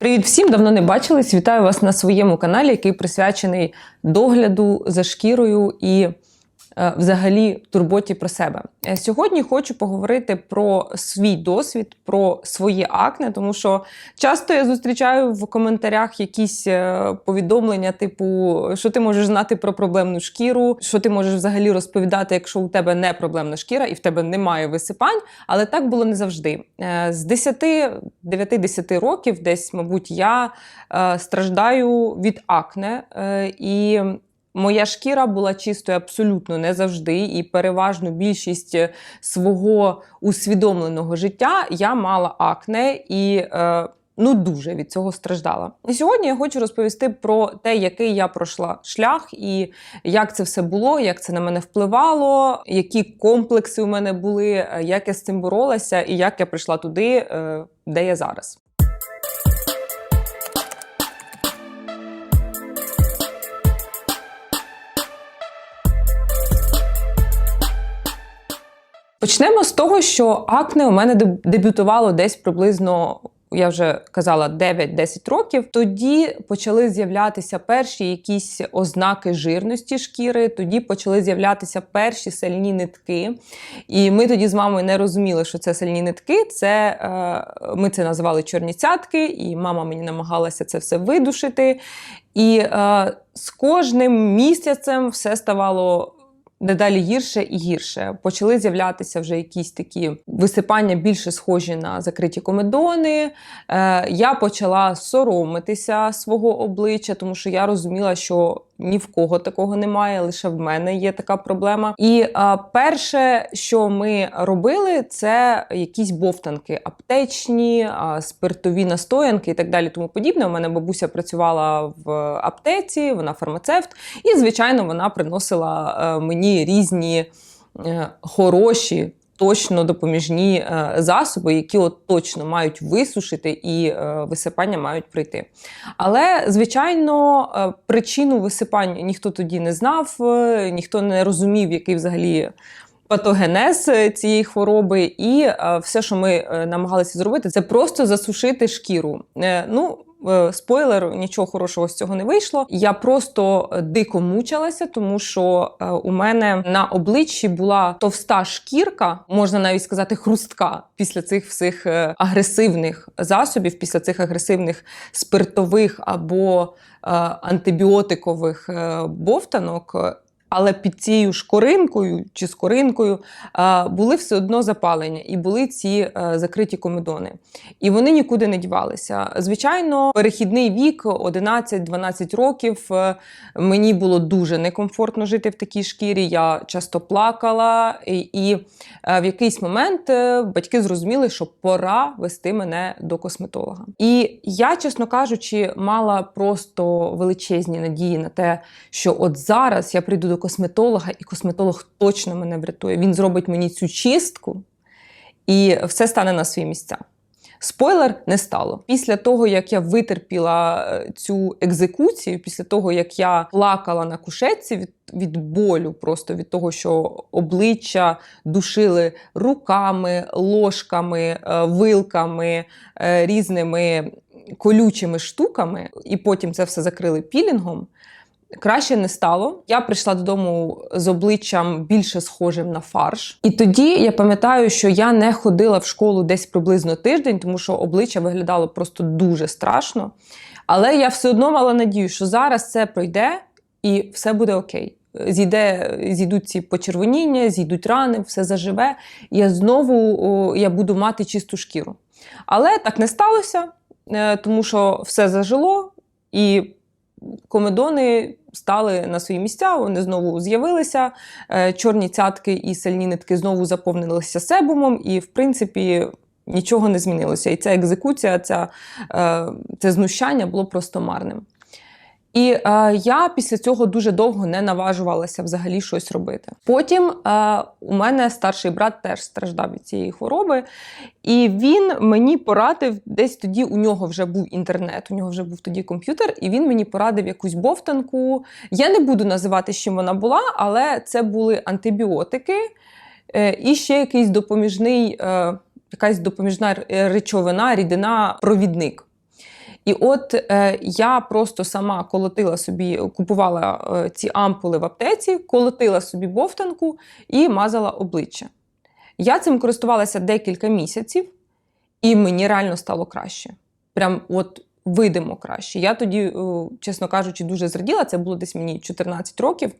Привіт всім! Давно не бачились. Вітаю вас на своєму каналі, який присвячений догляду за шкірою і взагалі турботі про себе. Е, Сьогодні хочу поговорити про свій досвід, про своє акне, тому що часто я зустрічаю в коментарях якісь е, повідомлення, типу, що ти можеш знати про проблемну шкіру, що ти можеш взагалі розповідати, якщо у тебе не проблемна шкіра і в тебе немає висипань. Але так було не завжди. Е, З 10, 9-10 років, десь, мабуть, я е, страждаю від акне. е, І моя шкіра була чистою абсолютно не завжди. І переважну більшість е, свого усвідомленого життя я мала акне і. е, Ну, дуже від цього страждала. І сьогодні я хочу розповісти про те, який я пройшла шлях, і як це все було, як це на мене впливало, які комплекси у мене були, е, як я з цим боролася, і як я прийшла туди, де я зараз. Почнемо з того, що акне у мене дебютувало десь приблизно. Я вже казала 9-10 років. Тоді почали з'являтися перші якісь ознаки жирності шкіри. Тоді почали з'являтися перші сальні нитки. І ми тоді з мамою не розуміли, що це сальні нитки. Це е, ми це називали чорні цятки, і мама мені намагалася це все видушити. І е, з кожним місяцем все ставало дедалі гірше і гірше. Почали з'являтися вже якісь такі висипання більше схожі на закриті комедони. Е, я почала соромитися свого обличчя, тому що я розуміла, що ні в кого такого немає, лише в мене є така проблема. І е, перше, що ми робили, це якісь бовтанки аптечні, е, спиртові настоянки і так далі. Тому подібне. У мене бабуся працювала в аптеці, вона фармацевт, і звичайно, вона приносила е, мені різні е, хороші. Точно допоміжні е, засоби, які от точно мають висушити і е, висипання мають прийти. Але, звичайно, е, причину висипань ніхто тоді не знав, ніхто не розумів, який взагалі патогенез цієї хвороби. І все, що ми намагалися зробити, це просто засушити шкіру. Ну, спойлер, нічого хорошого з цього не вийшло. Я просто е, дико мучилася, тому що е, у мене на обличчі була товста шкірка, можна навіть сказати, хрустка після цих всіх е, агресивних засобів, після цих агресивних спиртових або е, антибіотикових е, бовтанок. Але під цією шкоринкою чи скоринкою були все одно запалення, і були ці е, закриті комедони. І вони нікуди не дівалися. Звичайно, перехідний вік 11-12 років. е, Мені було дуже некомфортно жити в такій шкірі. Я часто плакала, і, е, в якийсь момент батьки зрозуміли, що пора вести мене до косметолога. І я, чесно кажучи, мала просто величезні надії на те, що от зараз я прийду до косметолога, і косметолог точно мене врятує. Він зробить мені цю чистку, і все стане на свої місця. Спойлер не стало. Після того, як я витерпіла е, цю екзекуцію, після того, як я плакала на кушетці від, від болю, просто від того, що обличчя душили руками, ложками, е, вилками, е, різними колючими штуками, і потім це все закрили пілінгом. Краще не стало. Я прийшла додому з обличчям більше схожим на фарш. І тоді я пам'ятаю, що я не ходила в школу десь приблизно тиждень, тому що обличчя виглядало просто дуже страшно. Але я все одно мала надію, що зараз це пройде і все буде окей. Зійде, зійдуть ці почервоніння, зійдуть рани, все заживе, я знову я буду мати чисту шкіру. Але так не сталося, е, тому що все зажило, і комедони стали на свої місця, вони знову з'явилися. Е, Чорні цятки і сальні нитки знову заповнилися себумом, і, в принципі, нічого не змінилося. І ця екзекуція, ця, е, це знущання було просто марним. І е, я після цього дуже довго не наважувалася взагалі щось робити. Потім е, у мене старший брат теж страждав від цієї хвороби, і він мені порадив, десь тоді у нього вже був інтернет, у нього вже був тоді комп'ютер, і він мені порадив якусь бовтанку. Я не буду називати, чим вона була, але це були антибіотики е, і ще якийсь допоміжний, е, якась допоміжна речовина, рідина, провідник. І от е, я просто сама колотила собі, купувала е, ці ампули в аптеці, колотила собі бовтанку і мазала обличчя. Я цим користувалася декілька місяців, і мені реально стало краще. Прям от видимо краще. Я тоді, е, чесно кажучи, дуже зраділа. Це було десь мені 14 років.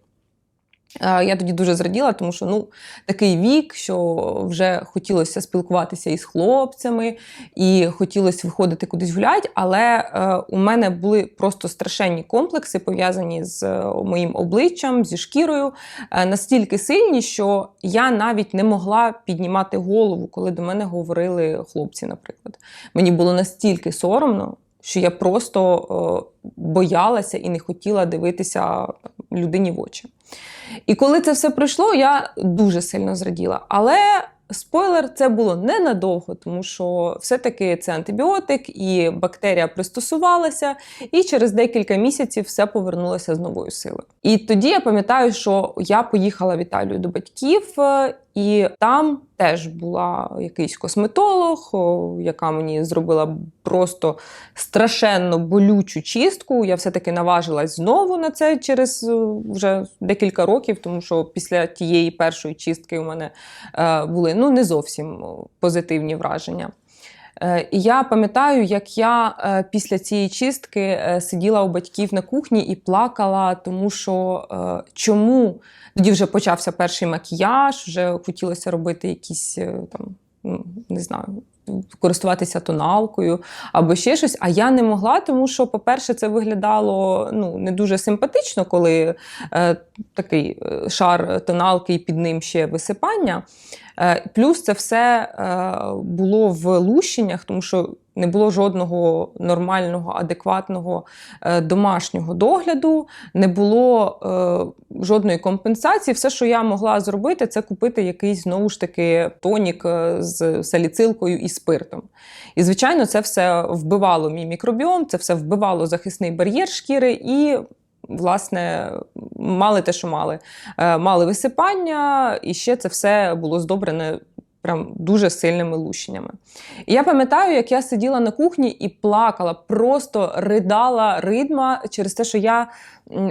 Я тоді дуже зраділа, тому що ну такий вік, що вже хотілося спілкуватися із хлопцями, і хотілося виходити кудись гуляти. Але е, у мене були просто страшенні комплекси, пов'язані з е, моїм обличчям, зі шкірою, е, настільки сильні, що я навіть не могла піднімати голову, коли до мене говорили хлопці, наприклад. Мені було настільки соромно. Що я просто е, боялася і не хотіла дивитися людині в очі. І коли це все пройшло, я дуже сильно зраділа. Але спойлер, це було ненадовго, тому що все-таки це антибіотик, і бактерія пристосувалася, і через декілька місяців все повернулося з новою силою. І тоді я пам'ятаю, що я поїхала в Італію до батьків, е, і там теж була якийсь косметолог, яка мені зробила просто страшенно болючу чистку. Я все-таки наважилась знову на це через е, вже декілька років, тому що після тієї першої чистки у мене е, були ну не зовсім позитивні враження. Е, І я пам'ятаю, як я е, після цієї чистки е, сиділа у батьків на кухні і плакала, тому що чому тоді вже почався перший макіяж, вже хотілося робити якісь там, ну, не знаю. Користуватися тоналкою або ще щось. А я не могла, тому що, по-перше, це виглядало ну, не дуже симпатично, коли е, такий шар тоналки і під ним ще висипання. Е, плюс це все е, було в лущеннях, тому що не було жодного нормального, адекватного е, домашнього догляду, не було жодної компенсації. Все, що я могла зробити, це купити якийсь знову ж таки тонік з саліцилкою і спиртом. І, звичайно, це все вбивало мій мікробіом, це все вбивало захисний бар'єр шкіри і. Власне, мали те, що мали. Е, Мали висипання, і ще це все було здобрене прям дуже сильними лущеннями. І я пам'ятаю, як я сиділа на кухні і плакала, просто ридала ридма через те, що я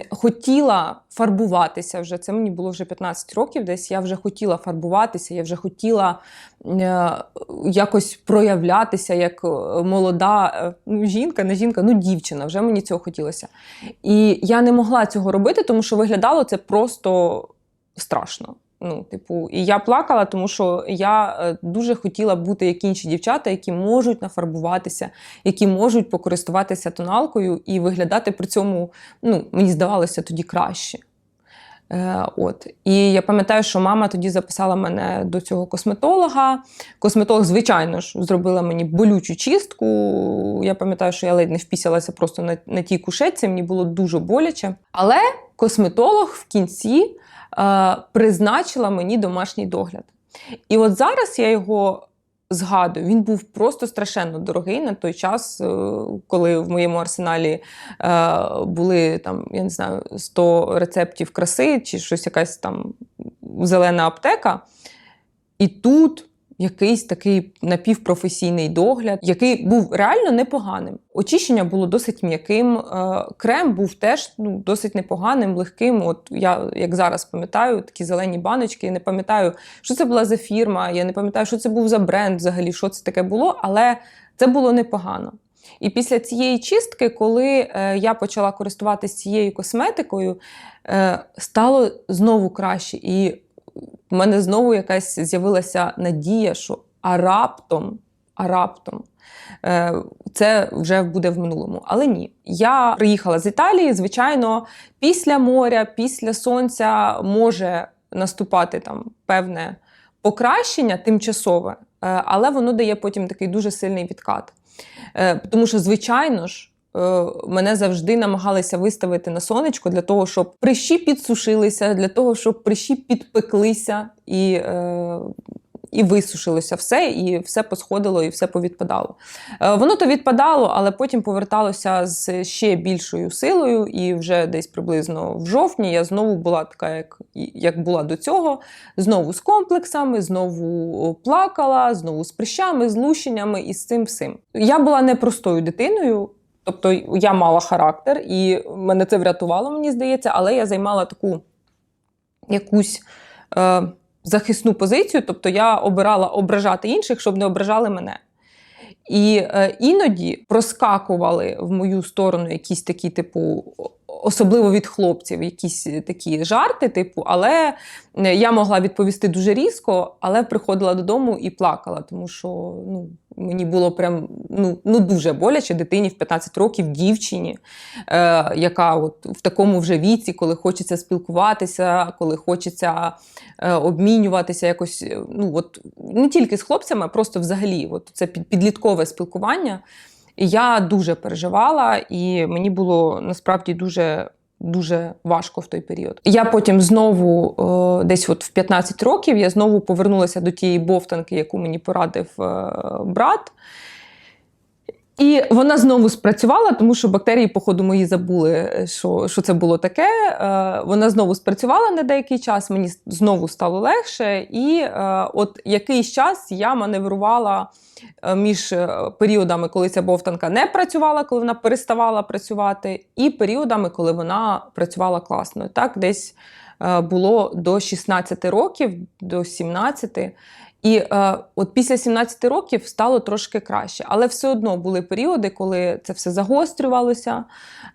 хотіла фарбуватися вже. Це мені було вже 15 років, десь я вже хотіла фарбуватися, я вже хотіла е, якось проявлятися як е, молода е, ну, жінка, не жінка, ну дівчина. Вже мені цього хотілося. І я не могла цього робити, тому що виглядало це просто страшно. Ну, типу, і я плакала, тому що я е, дуже хотіла бути як інші дівчата, які можуть нафарбуватися, які можуть покористуватися тоналкою і виглядати при цьому, ну, мені здавалося, тоді краще. Е, от. І я пам'ятаю, що мама тоді записала мене до цього косметолога. Косметолог, звичайно ж, зробила мені болючу чистку. Я пам'ятаю, що я ледь не впісялася просто на, на тій кушетці, мені було дуже боляче. Але косметолог в кінці призначила мені домашній догляд. І от зараз я його згадую, він був просто страшенно дорогий на той час, е, коли в моєму арсеналі е, були там, я не знаю, 100 рецептів краси чи щось якась там зелена аптека. І тут якийсь такий напівпрофесійний догляд, який був реально непоганим. Очищення було досить м'яким. е, Крем був теж ну, досить непоганим, легким. От я як зараз пам'ятаю, такі зелені баночки. Я не пам'ятаю, що це була за фірма. Я не пам'ятаю, що це був за бренд, взагалі, що це таке було, але це було непогано. І після цієї чистки, коли е, я почала користуватися цією косметикою, е, стало знову краще. І в мене знову якась з'явилася надія, що а раптом, а раптом е, це вже буде в минулому. Але ні. Я приїхала з Італії, звичайно, після моря, після сонця може наступати там певне покращення тимчасове, е, але воно дає потім такий дуже сильний відкат. Е, Тому що, звичайно ж, мене завжди намагалися виставити на сонечко для того, щоб прищі підсушилися, для того, щоб прищі підпеклися і, е, і висушилося все, і все посходило, і все повідпадало. Е, Воно то відпадало, але потім поверталося з ще більшою силою, і вже десь приблизно в жовтні я знову була така, як, як була до цього, знову з комплексами, знову плакала, знову з прищами, з лущеннями і з цим всім. Я була непростою дитиною. Тобто я мала характер, і мене це врятувало, мені здається, але я займала таку якусь е, захисну позицію, тобто я обирала ображати інших, щоб не ображали мене. І е, іноді проскакували в мою сторону якісь такі, типу, особливо від хлопців, якісь такі жарти, типу, але е, я могла відповісти дуже різко, але приходила додому і плакала, тому що ну, мені було прям ну, ну дуже боляче дитині в 15 років, дівчині, е, яка от в такому вже віці, коли хочеться спілкуватися, коли хочеться е, обмінюватися якось, е, ну от не тільки з хлопцями, а просто взагалі, от це під- підліткове спілкування. І я дуже переживала, і мені було насправді дуже. Дуже важко в той період. Я потім знову, е, десь от в 15 років, я знову повернулася до тієї бовтанки, яку мені порадив е, брат. І вона знову спрацювала, тому що бактерії, походу, мої забули, що, що це було таке. Е, Вона знову спрацювала на деякий час, мені знову стало легше. І е, от якийсь час я маневрувала е, між е, періодами, коли ця бовтанка не працювала, коли вона переставала працювати, і періодами, коли вона працювала класно. Так, десь е, було до 16 років, до 17. І е, от після 17 років стало трошки краще, але все одно були періоди, коли це все загострювалося.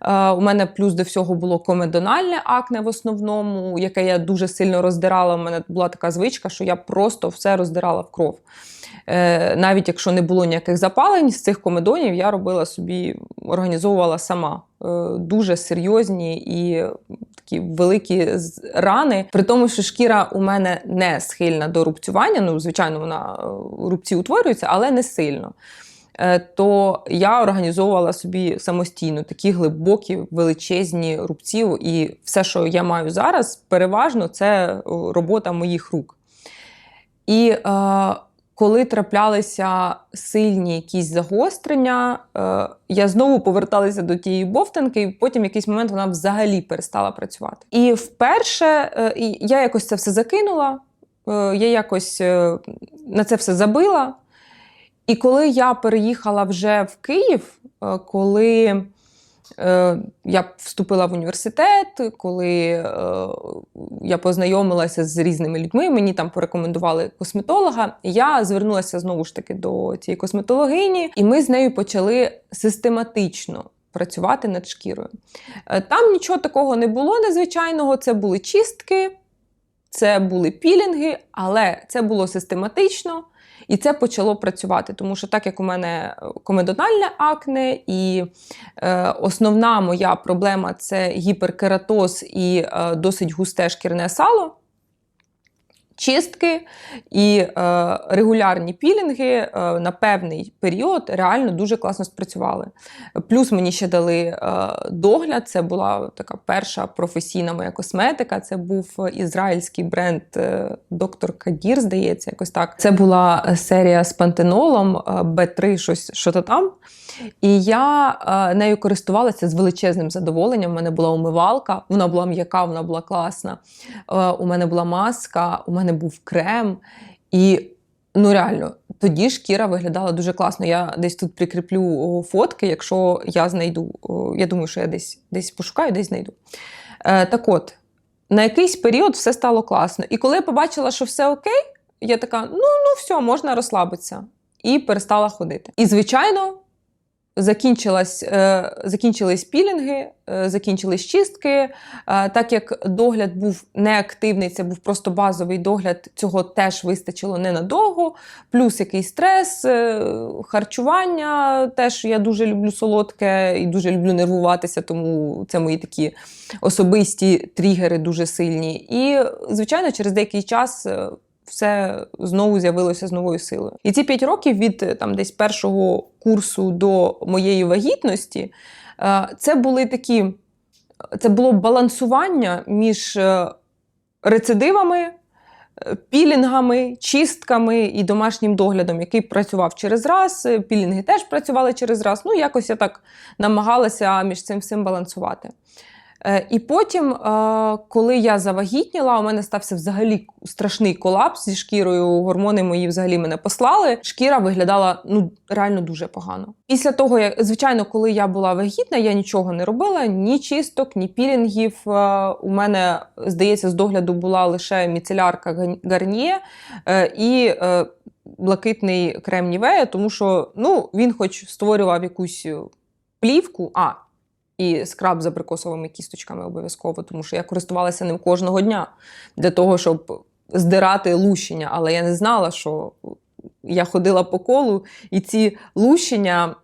Е, у мене плюс до всього було комедональне акне в основному, яке я дуже сильно роздирала. У мене була така звичка, що я просто все роздирала в кров. Е, навіть якщо не було ніяких запалень з цих комедонів, я робила собі, організовувала сама дуже серйозні і такі великі рани. При тому, що шкіра у мене не схильна до рубцювання. Ну, звичайно, вона е, рубці утворюються, але не сильно. Е, То я організовувала собі самостійно такі глибокі, величезні рубці, і все, що я маю зараз, переважно це е, робота моїх рук. І е, коли траплялися сильні якісь загострення, е, я знову поверталася до тієї бовтанки, і потім в якийсь момент вона взагалі перестала працювати. І вперше е, я якось це все закинула, е, я якось на це все забила. І коли я переїхала вже в Київ, коли я вступила в університет, коли е, я познайомилася з різними людьми, мені там порекомендували косметолога. Я звернулася знову ж таки до цієї косметологині, і ми з нею почали систематично. Працювати над шкірою. Е, Там нічого такого не було незвичайного. Це були чистки, це були пілінги, але це було систематично. І це почало працювати, тому що так як у мене комедональне акне, і е, основна моя проблема це гіперкератоз і е, досить густе шкірне сало. Чистки і е, регулярні пілінги е, на певний період реально дуже класно спрацювали. Плюс мені ще дали е, догляд. Це була така перша професійна моя косметика. Це був ізраїльський бренд е, Доктор Кадір, здається, якось так. Це була серія з пантенолом е, B3, щось що то там. І я е, нею користувалася з величезним задоволенням. У мене була умивалка, вона була м'яка, вона була класна. Е, у мене була маска, у мене був крем. І ну реально, тоді шкіра виглядала дуже класно. Я десь тут прикріплю фотки, якщо я знайду. Я думаю, що я десь, десь пошукаю, десь знайду. Е, так от, на якийсь період все стало класно. І коли я побачила, що все окей, я така: ну, ну все, можна розслабитися. І перестала ходити. І, звичайно, закінчилась, е, закінчились пілінги, е, закінчились чистки. Е, так як догляд був неактивний, це був просто базовий догляд, цього теж вистачило ненадовго. Плюс якийсь стрес, харчування. Теж я дуже люблю солодке і дуже люблю нервуватися, тому це мої такі особисті тригери дуже сильні. І, звичайно, через деякий час. Все знову з'явилося з новою силою. І ці п'ять років від е, там десь першого курсу до моєї вагітності е, це були такі, це було балансування між е, рецидивами, пілінгами, чистками і домашнім доглядом, який працював через раз. Пілінги теж працювали через раз. Ну, якось я так намагалася між цим всім балансувати. Е, І потім, е, коли я завагітніла, у мене стався взагалі страшний колапс зі шкірою. Гормони мої взагалі мене послали. Шкіра виглядала ну реально дуже погано. Після того, як звичайно, коли я була вагітна, я нічого не робила, ні чисток, ні пілінгів. Е, У мене здається, з догляду була лише міцелярка Гарніє і блакитний крем Нівея, тому що ну він, хоч створював якусь плівку. А і скраб з абрикосовими кісточками обов'язково, тому що я користувалася ним кожного дня для того, щоб здирати лущення. Але я не знала, що я ходила по колу, і ці лущення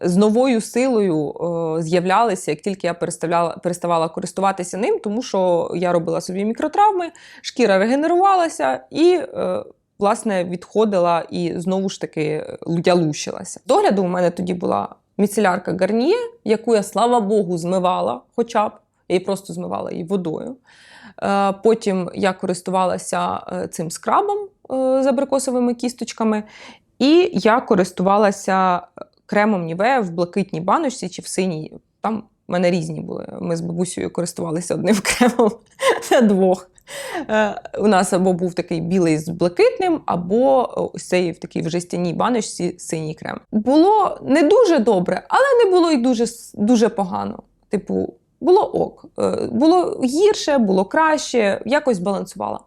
з новою силою е, з'являлися, як тільки я переставляла, переставала користуватися ним, тому що я робила собі мікротравми, шкіра регенерувалася і. е, Власне, відходила і знову ж таки я лущилася. Догляду у мене тоді була міцелярка Гарніє, яку я, слава Богу, змивала, хоча б я її просто змивала її водою. Е, Потім я користувалася е, цим скрабом е, з абрикосовими кісточками, і я користувалася кремом Нівея в блакитній баночці чи в синій. Там в мене різні були. Ми з бабусею користувалися одним кремом на двох. Е, У нас або був такий білий з блакитним, або ось цей в такій в жестяній баночці синій крем. Було не дуже добре, але не було й дуже, дуже погано. Типу, було ок. Е, Було гірше, було краще, якось балансувала.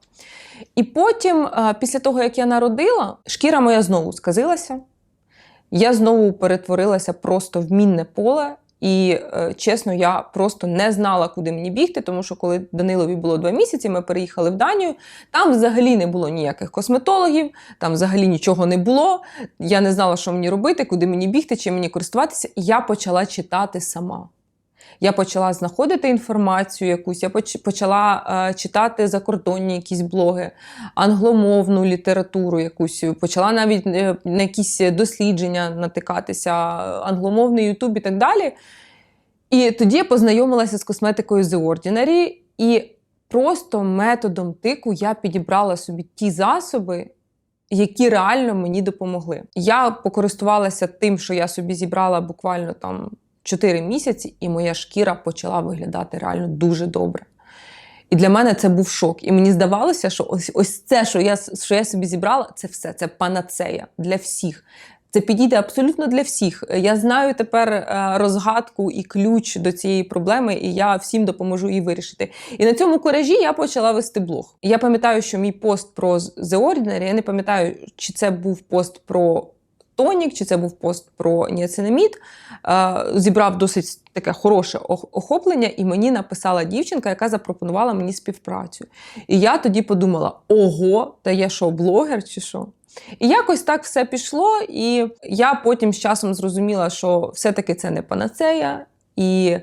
І потім, е, після того, як я народила, шкіра моя знову сказилася. Я знову перетворилася просто в мінне поле. І е, чесно, я просто не знала, куди мені бігти, тому що коли Данилові було два місяці, ми переїхали в Данію. Там взагалі не було ніяких косметологів, там взагалі нічого не було. Я не знала, що мені робити, куди мені бігти, чим мені користуватися. І я почала читати сама. Я почала знаходити інформацію якусь, я почала е, читати закордонні якісь блоги, англомовну літературу якусь, почала навіть е, на якісь дослідження натикатися, англомовний Ютуб і так далі. І тоді я познайомилася з косметикою The Ordinary, і просто методом тику я підібрала собі ті засоби, які реально мені допомогли. Я покористувалася тим, що я собі зібрала буквально там 4 місяці, і моя шкіра почала виглядати реально дуже добре. І для мене це був шок. І мені здавалося, що ось, ось це, що я, що я собі зібрала, це все, це панацея для всіх. Це підійде абсолютно для всіх. Я знаю тепер е, розгадку і ключ до цієї проблеми, і я всім допоможу її вирішити. І на цьому коражі я почала вести блог. Я пам'ятаю, що мій пост про The Ordinary, я не пам'ятаю, чи це був пост про тонік, чи це був пост про ніацинамід, е, зібрав досить таке хороше охоплення, і мені написала дівчинка, яка запропонувала мені співпрацю. І я тоді подумала: ого, та я що, блогер чи що? І якось так все пішло, і я потім з часом зрозуміла, що все-таки це не панацея. І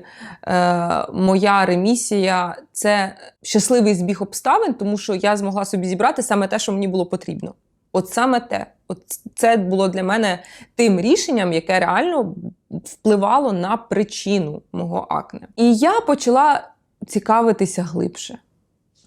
е, моя ремісія це щасливий збіг обставин, тому що я змогла собі зібрати саме те, що мені було потрібно. От саме те. От це було для мене тим рішенням, яке реально впливало на причину мого акне. І я почала цікавитися глибше.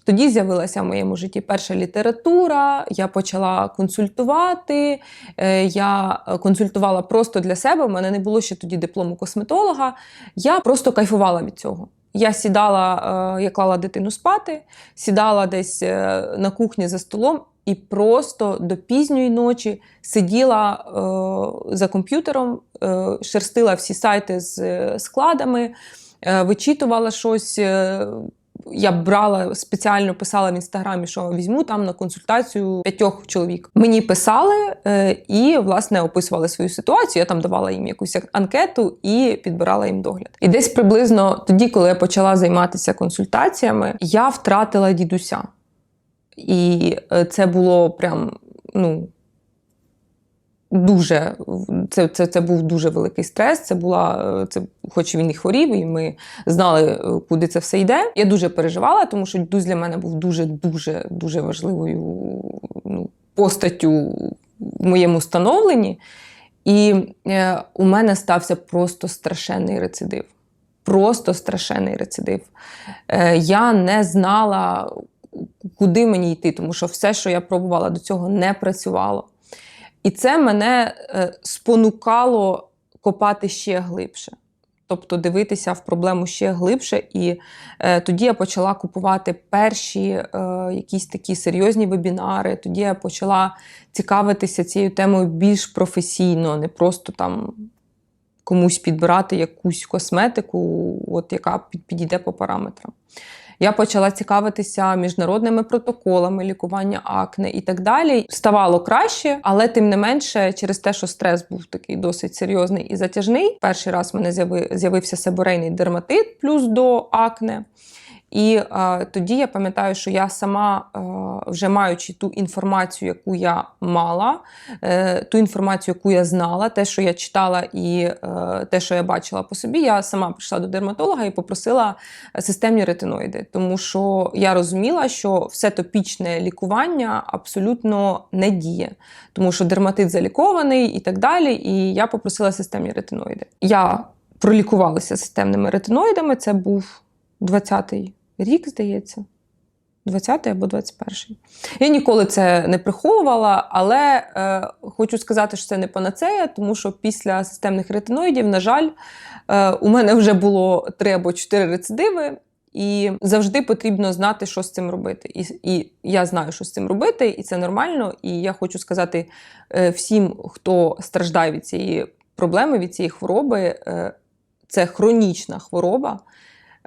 Тоді з'явилася в моєму житті перша література, я почала консультувати. е, Я консультувала просто для себе. У мене не було ще тоді диплому косметолога. Я просто кайфувала від цього. Я сідала, е, я клала дитину спати, сідала десь е, на кухні за столом і просто до пізньої ночі сиділа е, за комп'ютером, е, шерстила всі сайти з е, складами, е, вичитувала щось. е, я брала спеціально писала в інстаграмі, що візьму там на консультацію п'ятьох чоловік. Мені писали е, і власне описували свою ситуацію. Я там давала їм якусь анкету і підбирала їм догляд. І десь приблизно тоді, коли я почала займатися консультаціями, я втратила дідуся. І е, це було прям ну. Дуже це, це, це був дуже великий стрес. Це була е, це, хоч він і хворів, і ми знали, е, куди це все йде. Я дуже переживала, тому що дідусь для мене був дуже дуже дуже важливою ну, постаттю в моєму становленні. І е, у мене стався просто страшенний рецидив. Просто страшенний рецидив. Е, я не знала, куди мені йти, тому що все, що я пробувала до цього, не працювало. І це мене е, спонукало копати ще глибше. тобто дивитися в проблему ще глибше. І е, тоді я почала купувати перші е, якісь такі серйозні вебінари. Тоді я почала цікавитися цією темою більш професійно, не просто там комусь підбирати якусь косметику, от яка підійде по параметрам. Я почала цікавитися міжнародними протоколами лікування акне і так далі. Ставало краще, але тим не менше, через те, що стрес був такий досить серйозний і затяжний. Перший раз в мене з'яви- з'явився себорейний дерматит плюс до акне. І е, тоді я пам'ятаю, що я сама, е, вже маючи ту інформацію, яку я мала, е, ту інформацію, яку я знала, те, що я читала, і е, те, що я бачила по собі, я сама прийшла до дерматолога і попросила системні ретиноїди, тому що я розуміла, що все топічне лікування абсолютно не діє, тому що дерматит залікований і так далі. І я попросила системні ретиноїди. Я пролікувалася системними ретиноїдами. Це був 20-й рік, здається. 20 або 21. Я ніколи це не приховувала, але е, хочу сказати, що це не панацея, тому що після системних ретиноїдів, на жаль, е, у мене вже було 3 або 4 рецидиви, і завжди потрібно знати, що з цим робити. І, і я знаю, що з цим робити, і це нормально. І я хочу сказати е, всім, хто страждає від цієї проблеми, від цієї хвороби, е, це хронічна хвороба.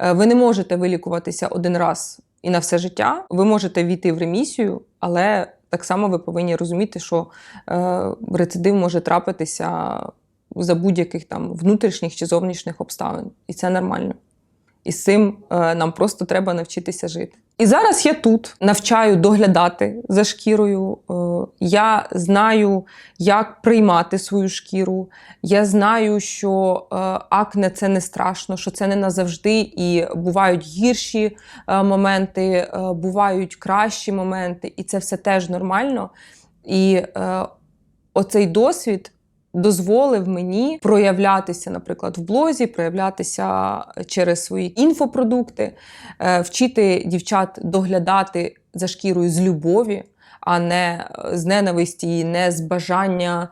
Е, Ви не можете вилікуватися один раз і на все життя. Ви можете війти в ремісію, але так само ви повинні розуміти, що е, рецидив може трапитися за будь-яких там внутрішніх чи зовнішніх обставин. І це нормально. І з цим е, нам просто треба навчитися жити. І зараз я тут навчаю доглядати за шкірою. Е, я знаю, як приймати свою шкіру. Я знаю, що е, акне це не страшно, що це не назавжди, і бувають гірші моменти, бувають кращі моменти, і це все теж нормально. І оцей досвід дозволив мені проявлятися, наприклад, в блозі, проявлятися через свої інфопродукти, е, вчити дівчат доглядати за шкірою з любові, а не з ненависті, не з бажання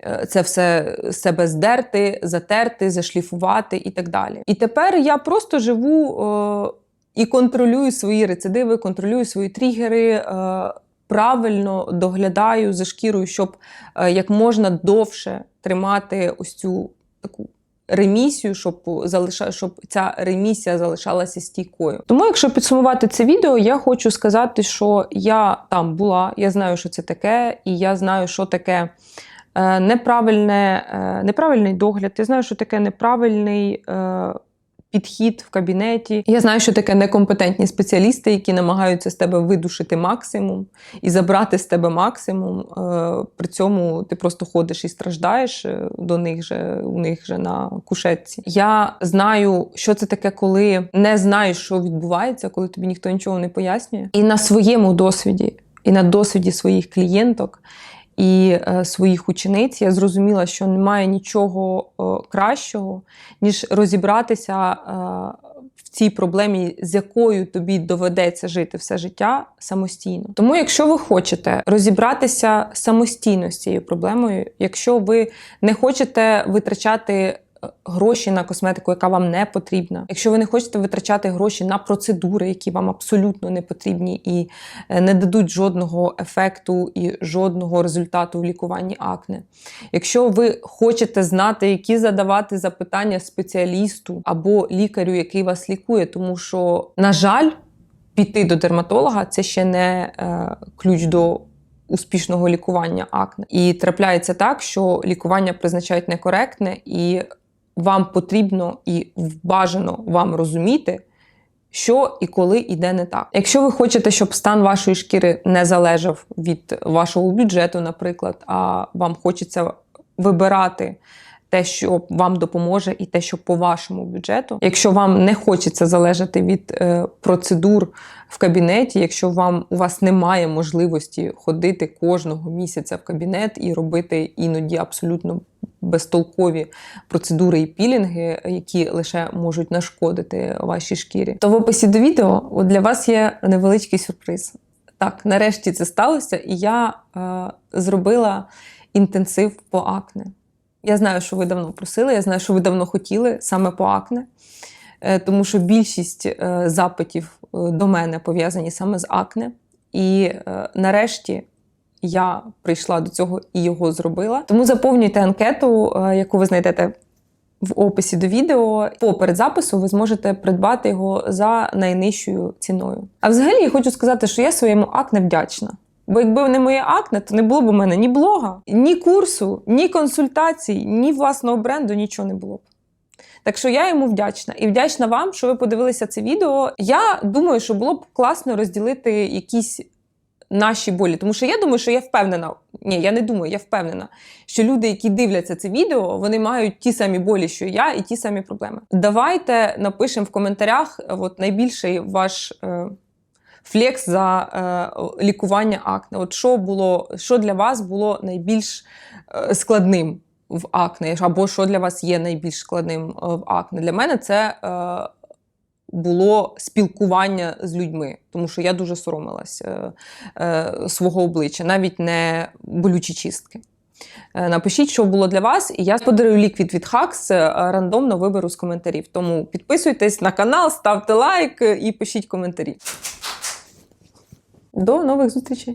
е, це все себе здерти, затерти, зашліфувати і так далі. І тепер я просто живу е, і контролюю свої рецидиви, контролюю свої тригери. е, Правильно доглядаю за шкірою, щоб е, як можна довше тримати ось цю таку ремісію, щоб залиша, щоб ця ремісія залишалася стійкою. Тому, якщо підсумувати це відео, я хочу сказати, що я там була, я знаю, що це таке, і я знаю, що таке е, неправильне, е, неправильний догляд. Я знаю, що таке неправильний. Підхід в кабінеті. Я знаю, що таке некомпетентні спеціалісти, які намагаються з тебе видушити максимум і забрати з тебе максимум. Е, При цьому ти просто ходиш і страждаєш е, до них же, у них же на кушетці. Я знаю, що це таке, коли не знаєш, що відбувається, коли тобі ніхто нічого не пояснює. І на своєму досвіді, і на досвіді своїх клієнток і е, своїх учениць я зрозуміла, що немає нічого е, кращого, ніж розібратися е, в цій проблемі, з якою тобі доведеться жити все життя самостійно. Тому, якщо ви хочете розібратися самостійно з цією проблемою, якщо ви не хочете витрачати гроші на косметику, яка вам не потрібна. Якщо ви не хочете витрачати гроші на процедури, які вам абсолютно не потрібні і е, не дадуть жодного ефекту і жодного результату в лікуванні акне. Якщо ви хочете знати, які задавати запитання спеціалісту або лікарю, який вас лікує, тому що, на жаль, піти до дерматолога це ще не е, ключ до успішного лікування акне. І трапляється так, що лікування призначають некоректне, і вам потрібно і бажано вам розуміти, що і коли йде не так. Якщо ви хочете, щоб стан вашої шкіри не залежав від вашого бюджету, наприклад, а вам хочеться вибирати. Те, що вам допоможе, і те, що по вашому бюджету. Якщо вам не хочеться залежати від е, процедур в кабінеті, якщо вам у вас немає можливості ходити кожного місяця в кабінет і робити іноді абсолютно безтолкові процедури і пілінги, які лише можуть нашкодити вашій шкірі, то в описі до відео для вас є невеличкий сюрприз. Так, нарешті це сталося, і я е, зробила інтенсив по акне. Я знаю, що ви давно просили, я знаю, що ви давно хотіли саме по акне, Е, тому що більшість е, запитів е, до мене пов'язані саме з акне. І нарешті я прийшла до цього і його зробила. Тому заповнюйте анкету, яку ви знайдете в описі до відео. По передзапису ви зможете придбати його за найнижчою ціною. А взагалі я хочу сказати, що я своєму акне вдячна. Бо якби не моє акне, то не було б у мене ні блога, ні курсу, ні консультацій, ні власного бренду, нічого не було б. Так що я йому вдячна і вдячна вам, що ви подивилися це відео. Я думаю, що було б класно розділити якісь наші болі. Тому що я думаю, що я впевнена. Ні, я не думаю, я впевнена, що люди, які дивляться це відео, вони мають ті самі болі, що я, і ті самі проблеми. Давайте напишемо в коментарях от найбільший ваш. Е, Флекс за е, лікування акне. От що було, що для вас було найбільш е, складним в акне, або що для вас є найбільш складним е, в акне? Для мене це е, було спілкування з людьми, тому що я дуже соромилась е, е, свого обличчя, навіть не болючі чистки. Е, Напишіть, що було для вас, і я подарую ліквід від е, рандомно виберу з коментарів. Тому підписуйтесь на канал, ставте лайк і пишіть коментарі. До нових зустрічей!